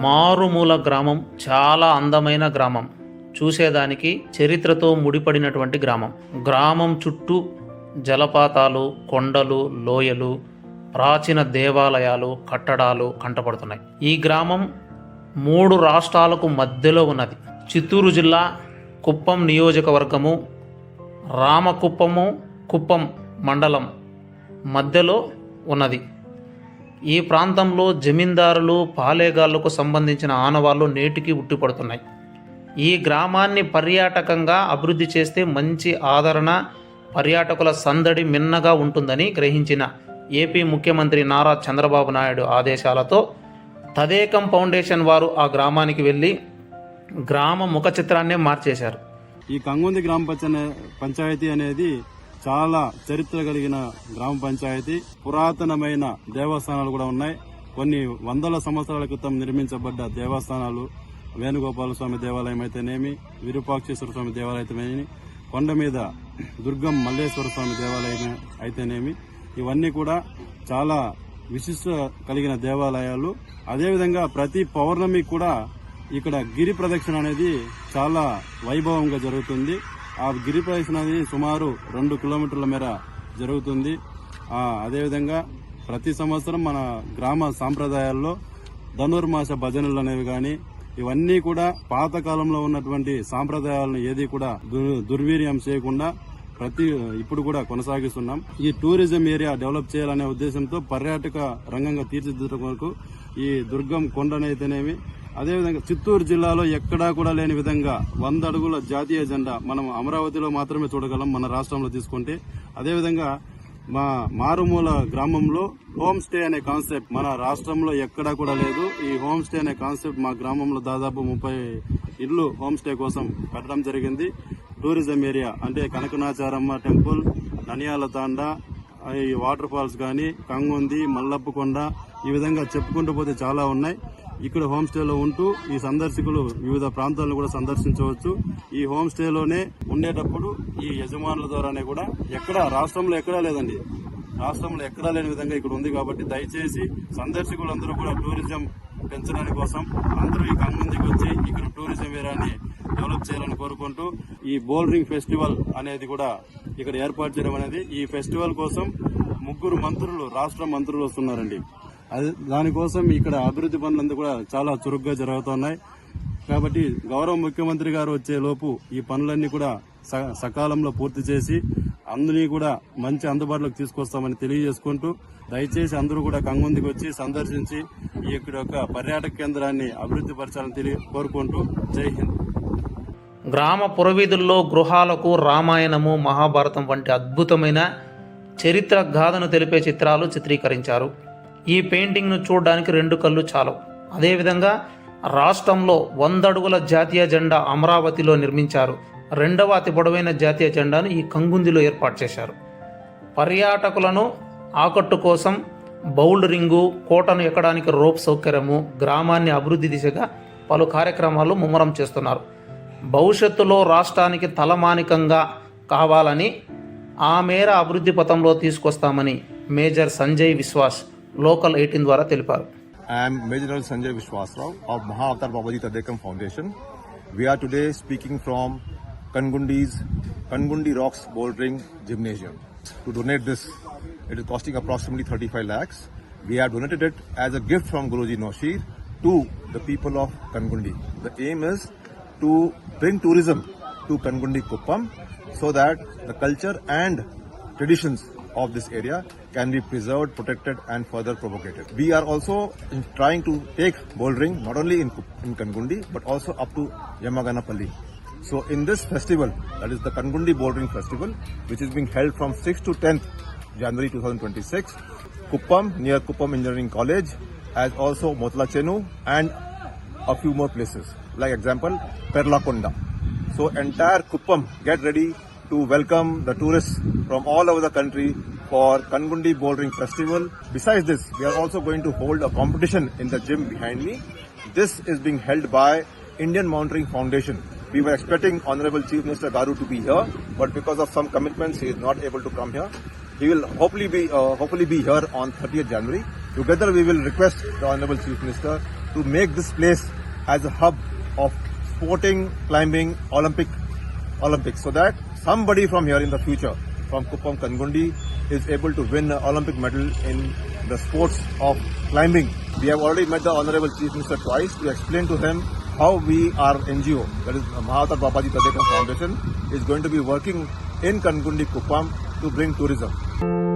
మారుమూల గ్రామం చాలా అందమైన గ్రామం. చూసేదానికి చరిత్రతో ముడిపడినటువంటి గ్రామం. గ్రామం చుట్టూ జలపాతాలు కొండలు లోయలు ప్రాచీన దేవాలయాలు కట్టడాలు కంటపడుతున్నాయి. ఈ గ్రామం మూడు రాష్ట్రాలకు మధ్యలో ఉన్నది. చిత్తూరు జిల్లా కుప్పం నియోజకవర్గము రామకుప్పము కుప్పం మండలం మధ్యలో ఉన్నది. ఈ ప్రాంతంలో జమీందారులు పాలేగాళ్ళకు సంబంధించిన ఆనవాళ్ళు నేటికి ఉట్టిపడుతున్నాయి. ఈ గ్రామాన్ని పర్యాటకంగా అభివృద్ధి చేస్తే మంచి ఆదరణ పర్యాటకుల సందడి మిన్నగా ఉంటుందని గ్రహించిన ఏపీ ముఖ్యమంత్రి నారా చంద్రబాబు నాయుడు ఆదేశాలతో తదేకం ఫౌండేషన్ వారు ఆ గ్రామానికి వెళ్ళి గ్రామ ముఖ చిత్రాన్నే మార్చేశారు. ఈ కంగుంది గ్రామ పంచాయతీ అనేది చాలా చరిత్ర కలిగిన గ్రామ పంచాయతీ. పురాతనమైన దేవస్థానాలు కూడా ఉన్నాయి. కొన్ని వందల సంవత్సరాల క్రితం నిర్మించబడ్డ దేవస్థానాలు వేణుగోపాల స్వామి దేవాలయం అయితేనేమి విరూపాక్షేశ్వర స్వామి దేవాలయం అయితేనేమి కొండ మీద దుర్గం మల్లేశ్వర స్వామి దేవాలయం అయితేనేమి. ఇవన్నీ కూడా చాలా విశిష్ట కలిగిన దేవాలయాలు. అదేవిధంగా ప్రతి పౌర్ణమి కూడా ఇక్కడ గిరి ప్రదక్షిణ అనేది చాలా వైభవంగా జరుగుతుంది. ఆ గిరి ప్రదక్షిణ సుమారు రెండు కిలోమీటర్ల మేర జరుగుతుంది. అదేవిధంగా ప్రతి సంవత్సరం మన గ్రామ సాంప్రదాయాల్లో ధనుర్మాస భజనలు అనేవి కానీ ఇవన్నీ కూడా పాతకాలంలో ఉన్నటువంటి సాంప్రదాయాలను ఏది కూడా దుర్- దుర్వీర్యం చేయకుండా ప్రతి ఇప్పుడు కూడా కొనసాగిస్తున్నాం. ఈ టూరిజం ఏరియా డెవలప్ చేయాలనే ఉద్దేశంతో పర్యాటక రంగంగా తీర్చిదిద్దడం వరకు ఈ దుర్గం కొండనైతేనేమి అదేవిధంగా చిత్తూరు జిల్లాలో ఎక్కడా కూడా లేని విధంగా వంద అడుగుల జాతీయ జెండా మనం అమరావతిలో మాత్రమే చూడగలం మన రాష్ట్రంలో తీసుకుంటే. అదేవిధంగా మా మారుమూల గ్రామంలో హోమ్ స్టే అనే కాన్సెప్ట్ మన రాష్ట్రంలో ఎక్కడా కూడా లేదు. ఈ హోమ్ స్టే అనే కాన్సెప్ట్ మా గ్రామంలో దాదాపు ముప్పై ఇల్లు హోమ్ స్టే కోసం కట్టడం జరిగింది. టూరిజం ఏరియా అంటే కనకనాచారమ్మ టెంపుల్ ననియాల తాండా ఈ వాటర్ ఫాల్స్ కానీ కంగుంది మల్లప్పకొండ ఈ విధంగా చెప్పుకుంటూ పోతే చాలా ఉన్నాయి. ఇక్కడ హోమ్ స్టేలో ఉంటూ ఈ సందర్శకులు వివిధ ప్రాంతాలను కూడా సందర్శించవచ్చు. ఈ హోమ్ స్టేలోనే ఉండేటప్పుడు ఈ యజమానుల ద్వారానే కూడా ఎక్కడ రాష్ట్రంలో ఎక్కడా లేదండి. రాష్ట్రంలో ఎక్కడా లేని విధంగా ఇక్కడ ఉంది కాబట్టి దయచేసి సందర్శకులందరూ కూడా టూరిజం పెంచడానికి కోసం అందరూ ఈ కన్నుందికి వచ్చి ఇక్కడ టూరిజం ఏరియాని డెవలప్ చేయాలని కోరుకుంటూ ఈ బోల్డరింగ్ ఫెస్టివల్ అనేది కూడా ఇక్కడ ఏర్పాటు చేయడం అనేది ఈ ఫెస్టివల్ కోసం ముగ్గురు మంత్రులు రాష్ట్ర మంత్రులు వస్తున్నారండి. దానికోసం ఇక్కడ అభివృద్ధి పనులంతా కూడా చాలా చురుగ్గా జరుగుతున్నాయి. కాబట్టి గౌరవ ముఖ్యమంత్రి గారు వచ్చే లోపు ఈ పనులన్నీ కూడా స- సకాలంలో పూర్తి చేసి అందరినీ కూడా మంచి అందుబాటులోకి తీసుకొస్తామని తెలియజేసుకుంటూ దయచేసి అందరూ కూడా కంగుందికి వచ్చి సందర్శించి ఈ యొక్క పర్యాటక కేంద్రాన్ని అభివృద్ధి పరచాలని తెలియ కోరుకుంటూ జై హింద్. గ్రామ పురవీధుల్లో గృహాలకు రామాయణము మహాభారతం వంటి అద్భుతమైన చరిత్ర గాథను తెలిపే చిత్రాలు చిత్రీకరించారు. ఈ పెయింటింగ్ను చూడడానికి రెండు కళ్ళు చాలు. అదేవిధంగా రాష్ట్రంలో వంద అడుగుల జాతీయ జెండా అమరావతిలో నిర్మించారు. రెండవ అతి పొడవైన జాతీయ జెండాను ఈ కంగుందిలో ఏర్పాటు చేశారు. పర్యాటకులను ఆకట్టు కోసం బౌల్డ్ రింగు కోటను ఎక్కడానికి రోప్ సౌకర్యము గ్రామాన్ని అభివృద్ధి దిశగా పలు కార్యక్రమాలు ముమ్మరం చేస్తున్నారు. భవిష్యత్తులో రాష్ట్రానికి తలమానికంగా కావాలని ఆ మేర అభివృద్ధి పథంలో తీసుకొస్తామని major Sanjay Vishwas local eighteen ద్వారా తెలిపారు I am Major General Sanjay Vishwasrao of Mahavatar Babaji Tadekam Foundation. We are today speaking from Kangundi's Kangundi Rocks Bouldering Gymnasium. To donate this, it is costing approximately 35 lakhs. We have donated it as a gift from Guruji Noshir to the people of Kangundi. The aim is to bring tourism to Kangundi Kuppam so that the culture and traditions of this area can be preserved, protected, and further propagated. We are also trying to take bouldering not only in, in Kangundi but also up to Yamaganapalli. So, in this festival, that is the Kangundi Bouldering Festival, which is being held from 6th to 10th January 2026, Kuppam near Kuppam Engineering College, as also Motla Chenu and a few more places. Like example, Perlakonda. So entire Kuppam get ready to welcome the tourists from all over the country for Kangundi Bouldering Festival. Besides this, we are also going to hold a competition in the gym behind me. This is being held by Indian Mountaineering Foundation. We were expecting Honorable Chief Minister Garu to be here, but because of some commitments, he is not able to come here. He will hopefully be uh, hopefully be here on 30th January. Together, we will request the Honorable Chief Minister to make this place as a hub of sporting climbing Olympic Olympics so that somebody from here in the future from Kuppam Kangundi is able to win an Olympic medal in the sports of climbing. We have already met the Honorable Chief Minister twice to explain to him how we, our NGO, that is Mahatar Babaji Tadekam Foundation, is going to be working in Kangundi Kuppam to bring tourism.